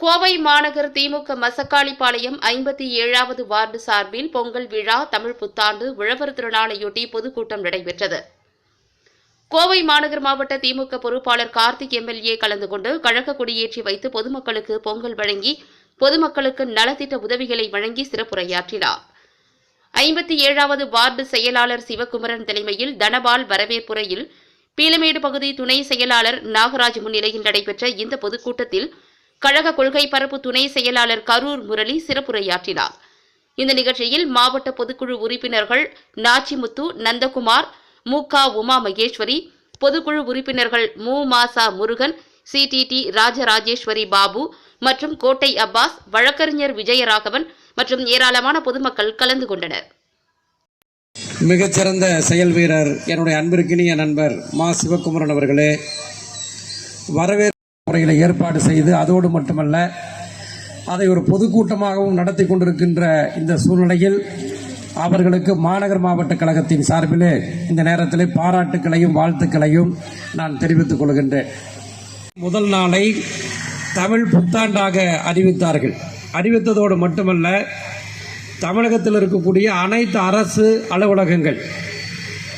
கோவை மாநகர் திமுக மசக்காளிப்பாளையம் ஐம்பத்தி ஏழாவது வார்டு சார்பில் பொங்கல் விழா தமிழ் புத்தாண்டு உழவர் திருநாளையொட்டி பொதுக்கூட்டம் நடைபெற்றது. கோவை மாநகர் மாவட்ட திமுக பொறுப்பாளர் கார்த்திக் எம்எல்ஏ கலந்து கொண்டு கழக கொடியேற்றி வைத்து பொதுமக்களுக்கு பொங்கல் வழங்கி பொதுமக்களுக்கு நலத்திட்ட உதவிகளை வழங்கி சிறப்புரையாற்றினார். ஐம்பத்தி ஏழாவது வார்டு செயலாளர் சிவகுமரன் தலைமையில் தனபால் வரவேற்புரையில் பீலமேடு பகுதி துணை செயலாளர் நாகராஜ் முன்னிலையில் நடைபெற்ற இந்த பொதுக்கூட்டத்தில் கழக கொள்கை பரப்பு துணை செயலாளர் கரூர் முரளி சிறப்புரையாற்றினார். இந்த நிகழ்ச்சியில் மாவட்ட பொதுக்குழு உறுப்பினர்கள் நாச்சிமுத்து நந்தகுமார் மு க உமா மகேஸ்வரி பொதுக்குழு உறுப்பினர்கள் மு மாசா முருகன் சிடிடி ராஜராஜேஸ்வரி பாபு மற்றும் கோட்டை அப்பாஸ் வழக்கறிஞர் விஜயராகவன் மற்றும் ஏராளமான பொதுமக்கள் கலந்து கொண்டனர். மிகச்சிறந்த செயல் வீரர் என்னுடைய அன்பிற்கினிய நண்பர் மா சிவகுமரன் அவர்களே வரவேற்பு முறையில் ஏற்பாடு செய்து அதோடு மட்டுமல்ல அதை ஒரு பொதுக்கூட்டமாகவும் நடத்தி கொண்டிருக்கின்ற இந்த சூழ்நிலையில் அவர்களுக்கு மாநகர் மாவட்ட கழகத்தின் சார்பிலே இந்த நேரத்தில் பாராட்டுக்களையும் வாழ்த்துக்களையும் நான் தெரிவித்துக் கொள்கின்றேன். முதல் நாளை தமிழ் புத்தாண்டாக அறிவித்தார்கள். அறிவித்ததோடு மட்டுமல்ல தமிழகத்தில் இருக்கக்கூடிய அனைத்து அரசு அலுவலகங்கள்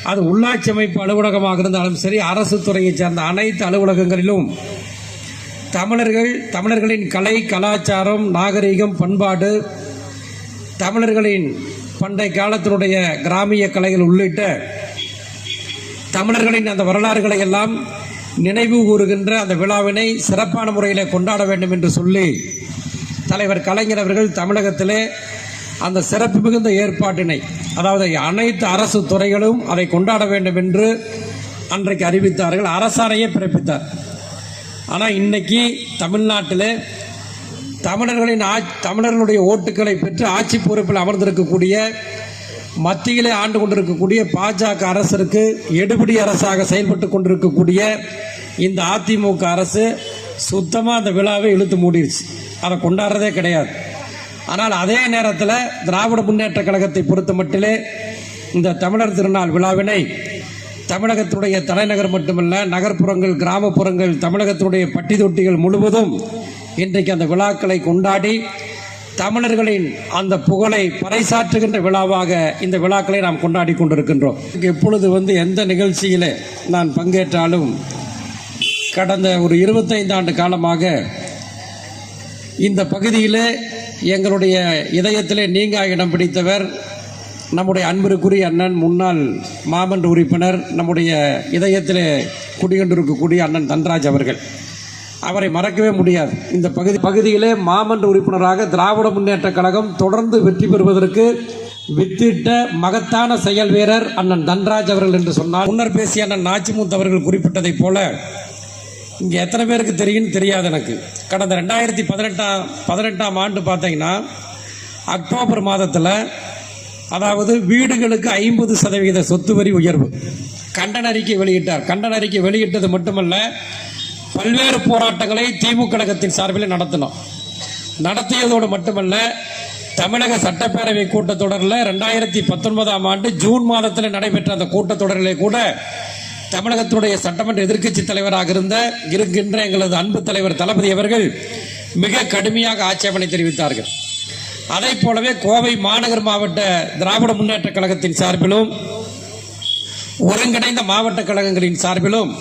அது உள்ளாட்சி அமைப்பு அலுவலகமாக இருந்தாலும் சரி அரசு துறையைச் சேர்ந்த அனைத்து அலுவலகங்களிலும் தமிழர்கள் தமிழர்களின் கலை கலாச்சாரம் நாகரிகம் பண்பாடு தமிழர்களின் பண்டை காலத்தினுடைய கிராமிய கலைகள் உள்ளிட்ட தமிழர்களின் அந்த வரலாறுகளை எல்லாம் நினைவு கூறுகின்ற அந்த விழாவினை சிறப்பான முறையில் கொண்டாட வேண்டும் என்று சொல்லி தலைவர் கலைஞர் அவர்கள் தமிழகத்திலே அந்த சிறப்பு மிகுந்த ஏற்பாட்டினை அதாவது அனைத்து அரசு துறைகளும் அதை கொண்டாட வேண்டும் என்று அன்றைக்கு அறிவித்தார்கள். அரசாணையே பிறப்பித்தார். ஆனால் இன்றைக்கி தமிழ்நாட்டில் தமிழர்களின் ஆட்சி தமிழர்களுடைய ஓட்டுக்களை பெற்று ஆட்சி பொறுப்பில் அமர்ந்திருக்கக்கூடிய மத்தியிலே ஆண்டு கொண்டிருக்கக்கூடிய பாஜக அரசிற்கு எடுபடி அரசாக செயல்பட்டு கொண்டிருக்கக்கூடிய இந்த அதிமுக அரசு சுத்தமாக அந்த விழாவை இழுத்து மூடிடுச்சு அதை கொண்டாடுறதே கிடையாது. ஆனால் அதே நேரத்தில் திராவிட முன்னேற்ற கழகத்தை பொறுத்த மட்டிலே இந்த தமிழர் திருநாள் விழாவினை தமிழகத்துடைய தலைநகர் மட்டுமல்ல நகர்ப்புறங்கள் கிராமப்புறங்கள் தமிழகத்துடைய பட்டி தொட்டிகள் முழுவதும் இன்றைக்கு அந்த விழாக்களை கொண்டாடி தமிழர்களின் அந்த புகழை பறைசாற்றுகின்ற விழாவாக இந்த விழாக்களை நாம் கொண்டாடி கொண்டிருக்கின்றோம். எப்பொழுது வந்து எந்த நிகழ்ச்சியில் நான் பங்கேற்றாலும் கடந்த ஒரு இருபத்தைந்து ஆண்டு காலமாக இந்த பகுதியில் எங்களுடைய இதயத்திலே நீங்கா இடம் பிடித்தவர் நம்முடைய அன்பிற்குரிய அண்ணன் முன்னாள் மாமன்ற உறுப்பினர் நம்முடைய இதயத்தில் குடிகொண்டிருக்கக்கூடிய அண்ணன் தன்ராஜ் அவர்கள். அவரை மறக்கவே முடியாது. இந்த பகுதி பகுதியிலே மாமன்ற உறுப்பினராக திராவிட முன்னேற்ற கழகம் தொடர்ந்து வெற்றி பெறுவதற்கு வித்திட்ட மகத்தான செயல் வீரர் அண்ணன் தன்ராஜ் அவர்கள் என்று சொன்னார் முன்னர் பேசிய அண்ணன் நாச்சிமுத்து அவர்கள் குறிப்பிட்டதைப் போல இங்கே எத்தனை பேருக்கு தெரியும்னு தெரியாது எனக்கு. கடந்த ரெண்டாயிரத்தி பதினெட்டாம் பதினெட்டாம் ஆண்டு பார்த்தீங்கன்னா அக்டோபர் மாதத்தில் அதாவது வீடுகளுக்கு ஐம்பது சதவீத சொத்து வரி உயர்வு. கண்டன அறிக்கை வெளியிட்டார். கண்டன அறிக்கை வெளியிட்டது மட்டுமல்ல பல்வேறு போராட்டங்களை திமுக கழகத்தின் சார்பில் நடத்தினோம். நடத்தியதோடு மட்டுமல்ல தமிழக சட்டப்பேரவை கூட்டத்தொடரில் ரெண்டாயிரத்தி பத்தொன்பதாம் ஆண்டு ஜூன் மாதத்தில் நடைபெற்ற அந்த கூட்டத்தொடரிலே கூட தமிழகத்துடைய சட்டமன்ற எதிர்க்கட்சி தலைவராக இருந்த இருக்கின்ற எங்களது அன்பு தலைவர் தளபதி அவர்கள் மிக கடுமையாக ஆட்சேபனை தெரிவித்தார்கள். அதை போலவே கோவை மாநகர் மாவட்ட திராவிட முன்னேற்ற கழகத்தின் சார்பிலும் ஒருங்கிணைந்த மாவட்ட கழகங்களின் சார்பிலும்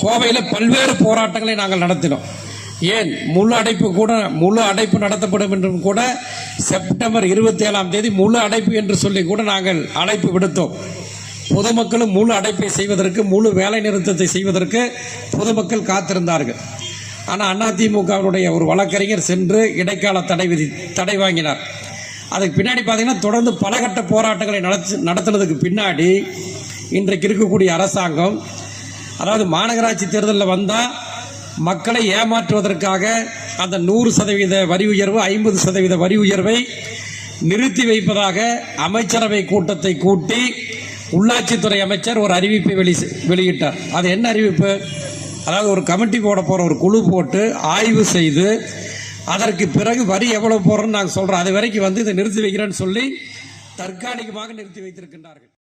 கோவையில் பல்வேறு போராட்டங்களை நாங்கள் நடத்தினோம். ஏன்? முழு அடைப்பு கூட முழு அடைப்பு நடத்தப்படும் என்றும் கூட செப்டம்பர் இருபத்தி ஏழாம் தேதி முழு அடைப்பு என்று சொல்லி கூட நாங்கள் அழைப்பு விடுத்தோம். பொதுமக்களும் முழு அடைப்பை செய்வதற்கு முழு வேலை நிறுத்தத்தை செய்வதற்கு பொதுமக்கள் காத்திருந்தார்கள். ஆனால் அதிமுகவினுடைய ஒரு வழக்கறிஞர் சென்று இடைக்கால தடை விதி தடை வாங்கினார். அதுக்கு பின்னாடி பார்த்தீங்கன்னா தொடர்ந்து பலகட்ட போராட்டங்களை நடத்து நடத்துனதுக்கு பின்னாடி இன்றைக்கு இருக்கக்கூடிய அரசாங்கம் அதாவது மாநகராட்சி தேர்தலில் வந்தால் மக்களை ஏமாற்றுவதற்காக அந்த நூறு சதவீத வரி உயர்வு ஐம்பது சதவீத வரி உயர்வை நிறுத்தி வைப்பதாக அமைச்சரவை கூட்டத்தை கூட்டி உள்ளாட்சித்துறை அமைச்சர் ஒரு அறிவிப்பை வெளி வெளியிட்டார். அது என்ன அறிவிப்பு? அதாவது ஒரு கமிட்டி போட போகிற ஒரு குழு போட்டு ஆய்வு செய்து அதற்கு பிறகு வரி எவ்வளவு போடுறோன்னு நாங்கள் சொல்கிறோம் அது வரைக்கும் வந்து இதை நிறுத்தி வைக்கிறேன்னு சொல்லி தற்காலிகமாக நிறுத்தி வைத்திருக்கின்றார்கள்.